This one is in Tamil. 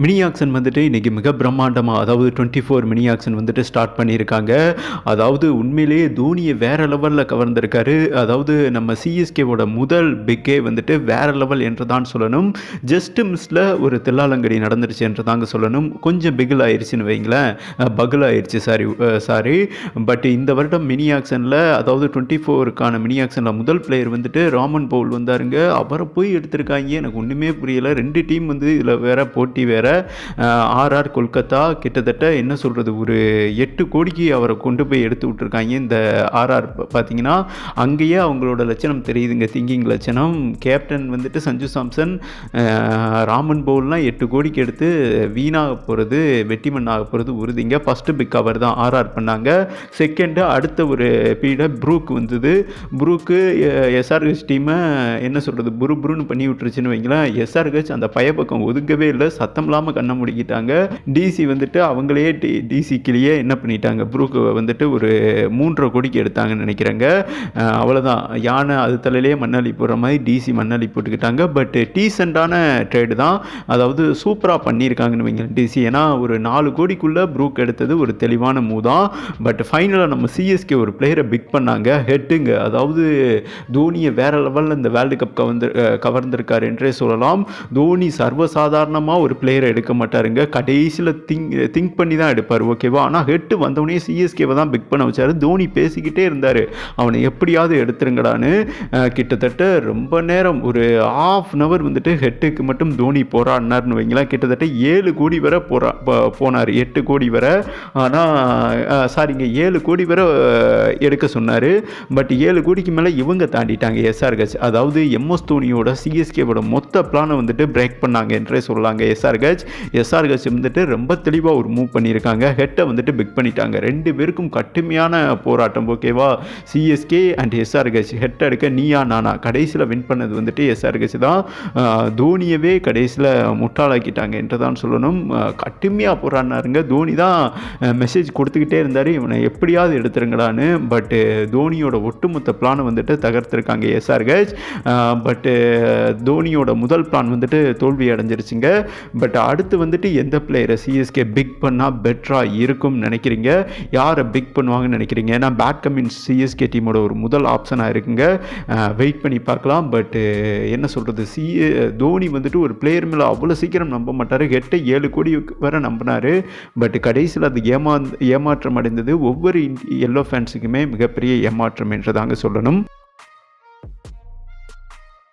மினி ஆக்ஷன் வந்துட்டு இன்றைக்கி மிக பிரம்மாண்டமாக அதாவது டுவெண்ட்டி ஃபோர் மினி ஆக்ஷன் வந்துட்டு ஸ்டார்ட் பண்ணியிருக்காங்க. அதாவது உண்மையிலேயே தோனியை வேறு லெவலில் கவர்ந்திருக்காரு. அதாவது நம்ம சிஎஸ்கேவோட முதல் பிக்கே வந்துட்டு வேறு லெவல் என்று தான் சொல்லணும் ஜஸ்ட் மிஸ்ஸில் ஒரு தில்லாலங்கடி நடந்துருச்சு என்று தாங்க சொல்லணும். கொஞ்சம் பிகில் ஆயிடுச்சுன்னு வைங்களேன். பகில் ஆயிடுச்சு சாரி சாரி பட் இந்த வருடம் மினி ஆக்ஷனில் அதாவது டுவெண்ட்டி ஃபோருக்கான மினி ஆக்ஷனில் முதல் பிளேயர் வந்துட்டு ராமன் பவுல் வந்தாருங்க. அவரை போய் எடுத்திருக்காங்க. எனக்கு ஒன்றுமே புரியலை. ரெண்டு டீம் வந்து இதில் வேற போட்டி வேறு ஆர்ஆர் கொல்கத்தா கிட்டத்தட்ட என்ன சொல்கிறது ஒரு எட்டு கோடிக்கு அவரை கொண்டு போய் எடுத்து விட்ருக்காங்க இந்த ஆர்ஆர் பார்த்தீங்கன்னா அங்கேயே அவங்களோட லட்சணம் தெரியுதுங்க. திங்கிங் லட்சணம் கேப்டன் வந்துட்டு சஞ்சு சாம்சன் ராமன் பவுல்லாம் எட்டு கோடிக்கு எடுத்து வீணாக போகிறது வெட்டிமண் ஆக போகிறது உறுதிங்க. ஃபஸ்ட்டு பிக் அவர் தான் ஆர்ஆர் பண்ணாங்க. செகண்டு அடுத்த ஒரு பீரியட் ப்ரூக் வந்தது. ப்ரூக்கு எஸ்ஆர்ஹெச் டீமை என்ன சொல்கிறது புரு புருன்னு பண்ணி விட்டுருச்சுன்னு வைங்களேன். எஸ்ஆர்ஹெச் அந்த பய பக்கம் ஒதுக்கவே இல்லை. சத்தம் இல்லாமல் கண்ணை முடிக்கிட்டாங்க டிசி வந்துட்டு அவங்களே டி டிசிக்கிலேயே என்ன பண்ணிட்டாங்க? ப்ரூக்கு வந்துட்டு ஒரு மூன்றரை கோடிக்கு எடுத்தாங்கன்னு நினைக்கிறேங்க. அவ்வளோதான் யானை அது தலையிலே மண்ணாளி போடுற மாதிரி டிசி மண்ணாளி போட்டுக்கிட்டாங்க. பட் டீசெண்டான ட்ரேடு தான். அதாவது சூப்பராக பண்ணியிருக்காங்கன்னு வைங்க டிசி ஏன்னா ஒரு நாலு கோடிக்குள்ளே ப்ரூக் எடுத்தது ஒரு தெளிவான மூவ் தான். பட் ஃபைனலாக நம்ம சிஎஸ்கே ஒரு பிளேயரை பிக் பண்ணாங்க. ஹெட்டுங்க அதாவது தோனியை வேறு லெவலில் இந்த வேர்ல்டு கப் கவர்ந்து அஹ் கவர்ந்திருக்காரு என்றே சொல்லலாம். தோனி சர்வசாதாரணமாக ஒரு பிளேயர் எடுக்க மாட்டாருங்க. கடைசியில் திங்க் திங்க் பண்ணி தான் எடுப்பார் ஓகேவா? ஆனால் ஹெட்டு வந்தவொடனே சிஎஸ்கேவை தான் பிக் பண்ண வச்சார். தோனி பேசிக்கிட்டே இருந்தார். அவனை எப்படியாவது எடுத்துருங்கடான்னு கிட்டத்தட்ட ரொம்ப நேரம் ஒரு ஆஃப் அன் அவர் வந்துட்டு ஹெட்டுக்கு மட்டும் தோனி போராடினார்னு வைங்களேன். கிட்டத்தட்ட ஏழு கோடி வரை போரா போனார். எட்டு கோடி வரை. ஆனால் சாரிங்க ஏழு கோடி வரை எடுக்க சொன்னார். பட் ஏழு கோடிக்கு மேலே இவங்க தாண்டிட்டாங்க எஸ்ஆர்ஹெச் அதாவது எம்எஸ் தோனியோட சிஎஸ்கேவோட மொத்த பிளானை வந்துட்டு பிரேக் பண்ணாங்க என்றே சொல்லலாங்க எஸ்ஆர்ஹெச் எஸ்ஆர்ஹெச் வந்துட்டு ரொம்ப தெளிவாக ஒரு மூவ் பண்ணியிருக்காங்க. ஹெட்டை வந்துட்டு பிக் பண்ணிட்டாங்க. ரெண்டு பேருக்கும் கடுமையான போராட்டம் ஓகேவா சிஎஸ்கே அண்ட் எஸ்ஆர்ஹெச் ஹெட் எடுக்க நீயா நானா? கடைசியில் வின் பண்ணது வந்துட்டு எஸ்ஆர்ஹெச் தான். தோனியவே கடைசியில் முட்டாளாக்கிட்டாங்க என்று தான் சொல்லணும். அஹ், கடுமையாக போராடினாருங்க. தோனி தான் மெசேஜ் கொடுத்துக்கிட்டே இருந்தார். இவனை எப்படியாவது எடுத்துருங்கடான்னு. பட்டு தோனியோட ஒட்டுமொத்த பிளானை வந்துட்டு தகர்த்துருக்காங்க எஸ்ஆர்ஹெச் பட்டு தோனியோட முதல் பிளான் வந்துட்டு தோல்வி அடைஞ்சிருச்சுங்க பட் அடுத்து வந்துட்டு எந்த பிளேயரை சிஎஸ்கே பிக் பண்ணால் பெட்டராக இருக்கும்னு நினைக்கிறீங்க? யாரை பிக் பண்ணுவாங்கன்னு நினைக்கிறீங்க? ஏன்னா பேட் கமின் சிஎஸ்கே டீமோட ஒரு முதல் ஆப்ஷனாக இருக்குங்க. வெயிட் பண்ணி பார்க்கலாம். பட்டு என்ன சொல்கிறது சி தோனி வந்துட்டு ஒரு பிளேயர் மேலே அவ்வளோ சீக்கிரம் நம்ப மாட்டார். எட்டு ஏழு கோடி வரை நம்பினார். பட் கடைசியில் அது ஏமா ஏமாற்றம் அடைந்தது ஒவ்வொரு எல்லோ ஃபேன்ஸுக்குமே மிகப்பெரிய ஏமாற்றம் என்று தாங்க சொல்லணும்.